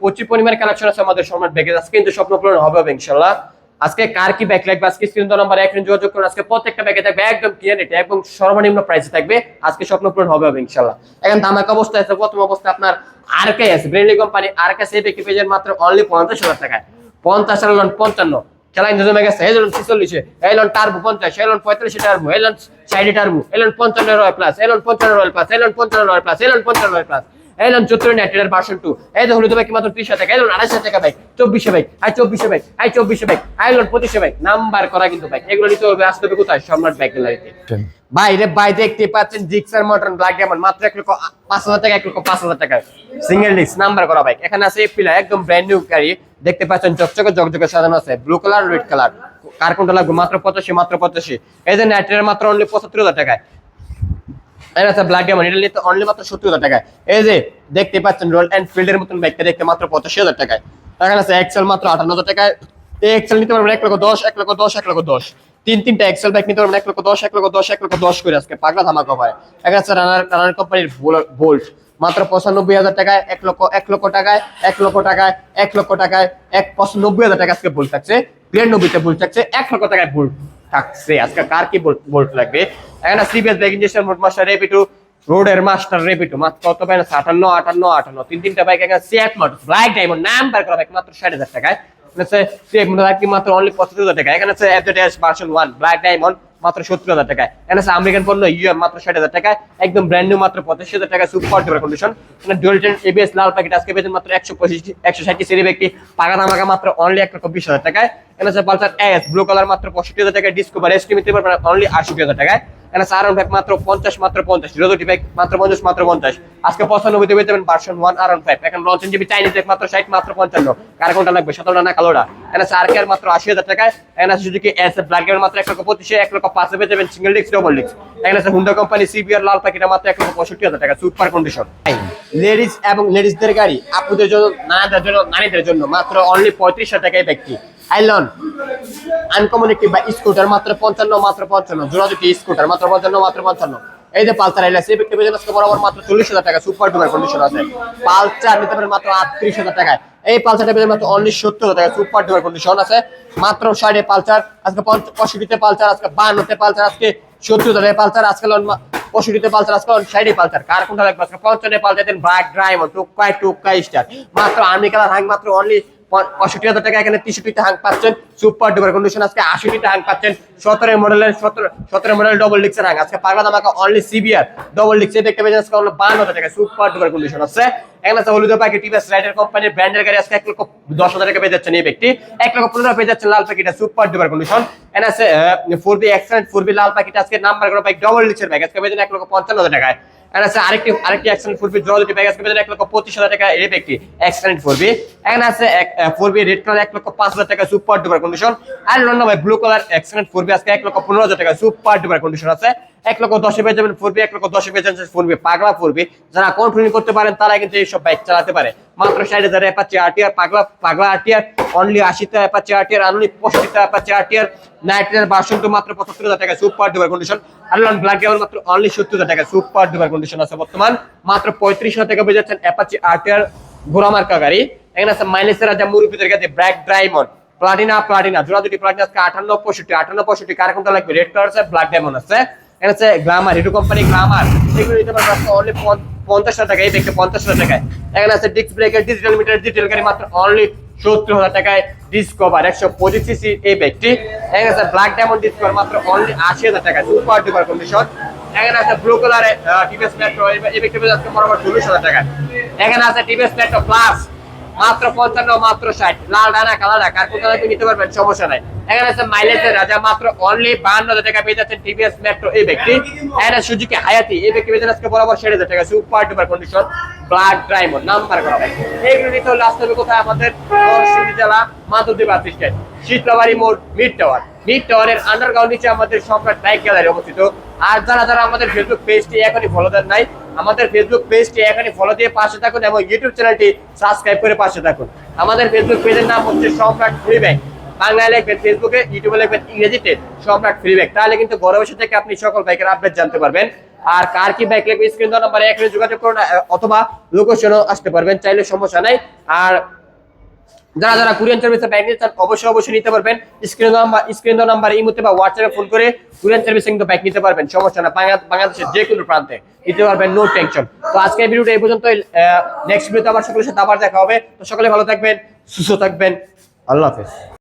প্রচুর পরিমাণ হবে কার কি ব্যাগ লাগবে? প্রত্যেকটা একদম সর্বনিম্ন থাকবে। আজকে স্বপ্ন হবে প্রথম অবস্থা আপনার কোম্পানি মাত্র অনলি পঞ্চাশ হাজার পঞ্চাশ পঞ্চান্ন। টার্বো পঞ্চাশ। পঞ্চান্ন রয়্যাল প্লাস এলন পঞ্চান্ন রয়্যাল প্লাস পঞ্চান্ন এলন পঞ্চান্ন প্লাস চতুর নেটের ভার্সন টু এই তোমাকে মাত্র ত্রিশ টাকা। আড়াইশো টাকা বাইক চব্বিশে বাইক আই চব্বিশে বাইক আই চব্বিশে বাইক আইলন পঁচিশে বাইক নাম্বার করা কিন্তু বাইক এগুলো নিতে হবে আসতে হবে কোথায়? সম্রাট বাইক গ্যালারিতে বাইরে বাই দেখতে পাচ্ছেন জিক্সার মটন ব্ল্যাক ডায়মন্ড মাত্র এক লক্ষ পাঁচ হাজার টাকা এক লক্ষ পাঁচ হাজার টাকা। সিঙ্গেল ডিস্ক নাম্বার করা বাইক এখানে আছে এপিলা একদম ব্র্যান্ড নিউ গাড়ি। দেখতে পাচ্ছেন চকচকে জকজকে সাজানো আছে। ব্লু কালার রেড কালার কার কোনটা লাগবে? মাত্র পঁচাশি মাত্র পঁচাশি। এই যে নাইট্রের মাত্র অনলি পঁচাত্তর হাজার টাকায়। সত্তর হাজার টাকায় এই দেখতে পাচ্ছেন রয়্যাল এনফিল্ড এর মতন বাইকটা মাত্র পঁচাশি হাজার টাকায় এক্সেল মাত্র আটান্ন হাজার টাকায় এক্সেল নিতে পারবেন এক লক্ষ দশ এক লক্ষ দশ এক লক্ষ দশ তিন তিনটা এক্সেল বাইক নিতে পারবেন এক লক্ষ দশ এক লক্ষ দশ এক লক্ষ দশ করে পাগলা ধামাকা হয় এখানে আছে রানার রানার মাত্র পঁচানব্বই হাজার টাকায় এক লক্ষ এক লক্ষ টাকায় এক লক্ষ টাকায় এক লক্ষ টাকায় এক পঁচানব্বই হাজার টাকা বোল্ট থাকছে বিরানব্বইতে বোল্ট থাকছে এক লক্ষ টাকায় বোল্ট থাকছে। আজকে কার কি বোল্ট লাগবে? এখানে সিবিএস ব্যাগ ইঞ্জেকশন মোট মাস্টার রেপিটু রোডের মাস্টার রেপিটু মাত্র কত পাই না আটান্ন আটান্ন আটান্ন। তিন তিনটা বাইক এখানে set motor black diamond number করা বাইক মাত্র ষাট হাজার টাকায়। মাত্র অনলি পঁচাত্তর হাজার টাকা এখানে আছে advertise version one black diamond মাত্র সত্তর হাজার টাকায়। এখানে আমেরিকান পণ্য ইউএম মাত্র ষাট হাজার টাকায়। একদম ব্র্যান্ড নিউ মাত্র পঁচাশি হাজার টাকা সুপার ডুপার কন্ডিশন এখানে এবিএস লাল প্যাকেট আজকে পেয়েছেন মাত্র একশো পঁচিশ, একশো ষাটটি সিরিপ একটি পাকা দামাকা মাত্র অনলি এক লক্ষ বিশ হাজার টাকায়। এখানে পালসার এস ব্লু কালার মাত্র পঁয়ষট্টি হাজার টাকায়। ডিসকোভার পারবেন অনলি আটষট্টি হাজার টাকায়। আছে আরন ফাইভ মাত্র পঞ্চাশ মাত্র পঞ্চাশ। রোদটি ব্যাগ মাত্র পঞ্চাশ মাত্র পঞ্চাশ। আজকে পঁচানব্বই পেয়ে যাবেন ভার্সন ওয়ান আরন ফাইভ এখন লঞ্চন জিবি চাইনিজ ব্যাগ মাত্র ষাট, মাত্র পঞ্চান্ন। কার লাগবে? সতেরো না কালোটা? আর কেয়ার মাত্র আশি হাজার টাকায় এখানে সুজুকি এস ব্ল্যাক মাত্র এক লক্ষ পঁচিশে, এক লক্ষ পাঁচে পেয়ে যাবেন সিঙ্গেল ডিস্ক ডবল ডিস্ক এখানে হুন্ডা কোম্পানি সিবিআর লাল প্যাকেটে মাত্র এক লক্ষ পঁয়ষট্টি হাজার টাকা সুপার কন্ডিশন লেডিস এবং লেডিসদের গাড়ি, আপুদের জন্য, নানাদের জন্য নারীদের জন্য মাত্র অনলি পঁয়ত্রিশ হাজার টাকায় ব্যক্তি আইলন আনকমন একটি বা স্কুটার মাত্র পঞ্চান্ন মাত্র পঞ্চান্ন। জোড়া দুটি স্কুটার মাত্র পঞ্চান্ন মাত্র পঞ্চান্ন। এই যে পালসার আইলা, সেই ব্যক্তি আজকে বরাবর মাত্র চল্লিশ হাজার টাকা সুপার ডুপার কন্ডিশন আছে। পালসার নিতে পারেন মাত্র আটত্রিশ হাজার টাকায়। এই পালসারটা পেছনে মাত্র অনলি সত্তর হাজার টাকা সুপার ডুপার কন্ডিশন আছে। মাত্র ষাটে পালসার, আজকে পঁয়ষট্টিতে পালসার, আজকে বান্নতে পালসার, আজকে সত্তর হাজার পালসার, আজকে পঁয়ষট্টিতে পালসার, আজকে ষাটে পালসার। কার কোনটা লাগবে? আজকে পঞ্চান্নে পালসার, দেন ব্ল্যাক ড্রাইমন্ড টুকাই টুকাই স্টার মাত্র আর্মি কালার হাং মাত্র অনলি পঁয়ষট্টি হাজার টাকা, এখানে তেষট্টিতে হাং পাচ্ছেন। সুপার ডুপার কন্ডিশন আজকে আশিটিতে হাং পাচ্ছেন। সতেরো মডেলের সতেরো সতেরো মডেল ডবল ডিক্সের হাং আজকে পাগলা দামাকা অনলি সিবিআর ডবল ডিক্সে দেখতে পেয়েছেন আজকে অনলি বান্ন হাজার টাকা। সুপার ডুপার কন্ডিশন আছে। রাইডার কোম্পানির ব্র্যান্ডের গাড়ি এক লক্ষ দশ হাজার টাকা পেয়ে যাচ্ছেন এই ব্যক্তি। এক লক্ষ পেয়ে যাচ্ছেন লাল প্যাকেট সুপার ডুপার কন্ডিশন এখানে আছে বি এক্সেলেন্ট ফোর বি লাল প্যাকেট আজকে নাম্বার বাইক ডবল ডিক্সের পেয়েছেন এক লক্ষ পঞ্চান্ন হাজার টাকায়। এখানে আছে আরেকটি আরেকটি এক্সেলেন্ট ফোর বি ড্র দুটি প্যাকেজ আজকে এক লক্ষ পঁচিশ হাজার টাকা এই ব্যক্তি এক্সেলেন্ট ফোর বি এখানে আছে ফোর বি রেড কালার এক লক্ষ পাঁচ হাজার টাকা সুপার ডুপার কন্ডিশন আর লন্ডন ভাই blue colour excellent four B আজকে এক লক্ষ পনেরো হাজার টাকা সুপার ডুপার কন্ডিশন আছে। এক লক্ষ দশে পেয়ে যাবেন ফোর বি এক লক্ষ দশে পেয়ে যাবেন ফোর বি পাগলা ফোর বি যারা কন্ট্রোলিং করতে পারেন তারা কিন্তু এইসব বাইক চালাতে পারে। মাত্র ষাট হাজার অ্যাপাচি আরটিআর পাগলা পাগলা আরটিআর অনলি আশিতে অ্যাপাচি আরটিআর অনলি পঁয়ষট্টিতে অ্যাপাচি আরটিআর নাইট্রের ভার্সন টু মাত্র পঁচাত্তর হাজার টাকা সুপার ডুপার কন্ডিশন আর লন ব্ল্যাক ডেভেল মাত্র অনলি সত্তর হাজার টাকা সুপার ডুপার কন্ডিশন আছে বর্তমান, মাত্র পঁয়ত্রিশ হাজার টাকা পেয়ে যাচ্ছেন অ্যাপাচি আরটিআর ঘোড়া মার্কা গাড়ি, এখানে আছে মাইলেসের রাজা মুরুবিদের কাছে ব্ল্যাক ড্রাইমন্ড প্লাটিনা প্লাটিনা জোড়া দুটি প্লাটিনা আজকে আটান্ন পঁয়ষট্টি আটান্ন পঁয়ষট্টি, কার কোনটা লাগবে? রেড কালার আছে ব্ল্যাক ডায়মন্ড আছে, এখানে আছে গ্লামার হিরো কোম্পানি গ্লামার এগুলো নিতে পারবেন অনলি পঞ্চাশ হাজার টাকা এই দেখতে পঞ্চাশ হাজার টাকায়। এখানে আছে disc breaker digital meter digital গাড়ি মাত্র অনলি সত্তর হাজার টাকায় ডিসকভার একশো পঁচিশ সিসি এই ব্যাগটি এখানে আছে ব্ল্যাক ডায়মন্ড ডিসকভার মাত্র অনলি আশি হাজার টাকা সুপার ডুপার কন্ডিশন এখানে আছে ব্লু কালারে টিভিএস মেট্রো এই ব্যক্তি আজকে বরাবর চল্লিশ হাজার টাকা। এখানে আছে টিভিএস মেট্রো প্লাস মাত্র পঞ্চান্ন, মাত্র ষাট। লাল ডানা, কালা ডাক আর কোথাও নিতে পারবেন, সমস্যা নাই। এখানে আছে মাইলেজের রাজা, মাত্র অনলি বান্ন হাজার টাকা পেয়ে যাচ্ছেন টিভিএস মেট্রো এই ব্যক্তি। এখানে সুজুকি হায়াতি এই ব্যক্তি পেয়েছেন আজকে বরাবর ষাট হাজার টাকা super duper condition blood diamond number করা এইগুলো নিতে হলে আসতে হবে কোথায়? আমাদের জেলা, মাধবদেব বাস স্ট্যান্ড, শীতলাবাড়ি মোড় মিড টাওয়ার মিড টাওয়ারের আন্ডারগ্রাউন্ড নিচে আমাদের সম্রাট বাইক গ্যালারি অবস্থিত। আর যারা যারা আমাদের ফেসবুক পেজটি এখনই ফলো দেন নাই আমাদের ফেসবুক পেজটি এখানে ফলো দিয়ে পাশে থাকুন এবং ইউটিউব চ্যানেলটি সাবস্ক্রাইব করে পাশে থাকুন। আমাদের ফেসবুক পেজের নাম হচ্ছে সম্রাট ফ্রি ব্যাংক বাংলায় লিখবেন ফেসবুকে ইউটিউবে লিখবেন ইংরেজিতে সম্রাট ফ্রি ব্যাংক তাহলে কিন্তু ঘরে বসে থেকে আপনি সকল বাইকের আপডেট জানতে পারবেন। আর কার কি ব্যাংক লাগবে স্ক্রিন নাম্বারে এখনই যোগাযোগ করুন অথবা লোকেশনও আসতে পারবেন। চাইলে সমস্যা নাই। আর যারা যারা কুরিয়ান সার্ভিসের ব্যাংক নিতে চান, অবশ্যই অবশ্যই নিতে পারবেন। স্ক্রিন নাম্বার স্ক্রিন নাম্বার এই মুহূর্তে বা হোয়াটসঅ্যাপে ফোন করে কুরিয়ান সার্ভিস কিন্তু ব্যাগ নিতে পারবেন। সমস্যা না বাংলাদেশের যে কোনো প্রান্তে নিতে পারবেন নো টেনশন তো আজকে ভিডিওটা এই পর্যন্ত নেক্সট ভিডিওতে আবার সকলের সাথে আবার দেখা হবে। তো সকলে ভালো থাকবেন, সুস্থ থাকবেন। আল্লাহ হাফেজ।